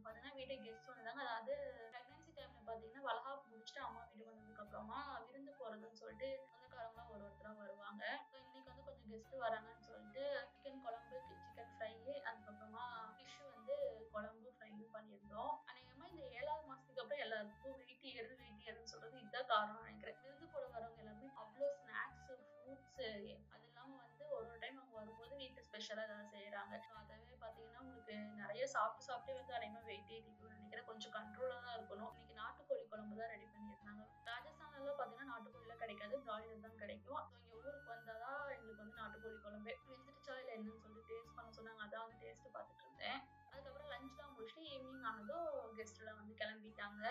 பாத்தீங்கன்னா வீட்டுக்கு கெஸ்ட் வந்தாங்க அதாவது பிரெக்னன்சி டைம்ல பாத்தீங்கன்னா வளகா முடிச்சுட்டு அம்மா வீட்டுக்கு வந்ததுக்கு அப்புறமா விருந்து போறதுன்னு சொல்லிட்டு சொந்தக்காரங்க ஒரு ஒருத்தரா வருவாங்க. இன்னைக்கு வந்து கொஞ்சம் கெஸ்ட் வராங்கன்னு சொல்லிட்டு சிக்கன் குழம்பு சிக்கன் ஃப்ரை அதுக்கப்புறமா ஃபிஷ் வந்து குழம்பு ஃப்ரையும் பண்ணியிருந்தோம். அநேகமா இந்த ஏழாவது மாசத்துக்கு அப்புறம் எல்லாருக்கும் வெயிட் ஏறு வெயிட் ஏறுன்னு சொல்றது இதுதான் காரணம் நினைக்கிறேன். விருந்து போட வரவங்க எல்லாருமே அவ்வளோ ஸ்நாக்ஸ் ஃப்ரூட்ஸ் அது இல்லாம வந்து ஒரு ஒரு டைம் அவங்க வரும்போது வீட்டு ஸ்பெஷலா ஏதாவது செய்யறாங்க ஸோ அதவே பாத்தீங்கன்னா உங்களுக்கு சாப்பிட்டு சாப்பிட்டு வந்து அதிகமா வெயிட் ஏறிக்கணும்னு நினைக்கிறேன். கொஞ்சம் கண்ட்ரோலா தான் இருக்கணும். இன்னைக்கு நாட்டுக்கோழி குழம்பு தான் ரெடி பண்ணியிருந்தாங்க. ராஜஸ்தான்ல பாத்தீங்கன்னா நாட்டுக்கோழிலாம் கிடைக்காது. பிராய்லர் தான் கிடைக்கும். ஸோ இங்க ஊருக்கு வந்தாதான் எங்களுக்கு வந்து நாட்டுக்கோழி குழம்பு. வெந்துருச்சா இல்லை என்னன்னு சொல்லிட்டு டேஸ்ட் பண்ண சொன்னாங்க. அதான் வந்து டேஸ்ட் பார்த்துட்டு இருந்தேன். அதுக்கப்புறம் லஞ்ச்லாம் முடிச்சுட்டு ஈவினிங் ஆனதும் கெஸ்ட் எல்லாம் வந்து கிளம்பிட்டாங்க.